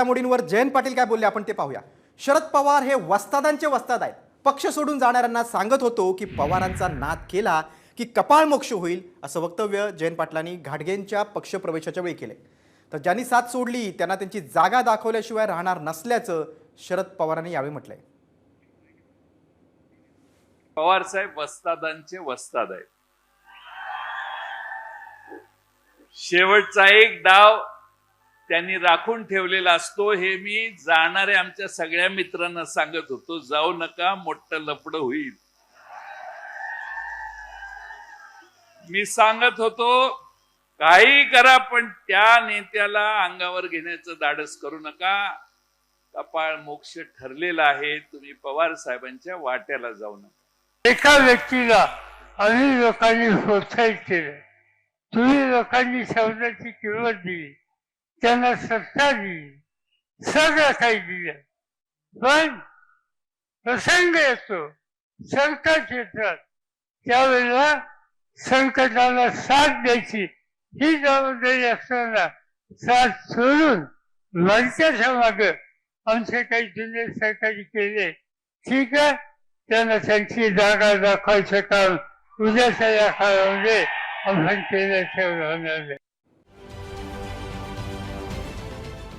घडामोडींवर जयंत पाटील काय बोलले आपण ते पाहूया. शरद पवार हे वस्तादांचे वस्ताद आहेत. पक्ष सोडून जाणाऱ्यांना सांगत होतो की पवारांचा नाद केला की कपाळ मोक्ष होईल असं वक्तव्य जयंत पाटलांनी घाटगेंच्या पक्षप्रवेशाच्या वेळी केले. तर ज्यांनी साथ सोडली त्यांना त्यांची जागा दाखवल्याशिवाय राहणार नसल्याचं शरद पवारांनी यावेळी म्हटलंय. पवार साहेब वस्तादांचे वस्ताद आहेत. शेवटचा एक डाव त्यांनी राखून ठेवलेला असतो हे मी जाणाऱ्या आमच्या सगळ्या मित्रांना सांगत होतो जाऊ नका मोठं लपड होईल. मी सांगत होतो काही करा पण त्या नेत्याला अंगावर घेण्याचं धाडस करू नका. कपाळ मोक्ष ठरलेला आहे तुम्ही पवार साहेबांच्या वाट्याला जाऊ नका. एका व्यक्तीला अनेक लोकांनी प्रोत्साहित केलं. तुम्ही लोकांनी शब्दाची किंमत दिली. त्यांना सत्ता दिली सगळं काही दिलं. पण प्रसंग येतो संकट येतात. त्यावेळेला संकटाला साथ द्यायची ही जबाबदारी असताना साथ सोडून भलत्याच्या माग आमचे काही जुने सहकारी केले ठीक आहे. त्यांना त्यांची जागा दाखवायचं काम उद्याच्या या काळामध्ये आपण केल्याशिवाय होणार नाही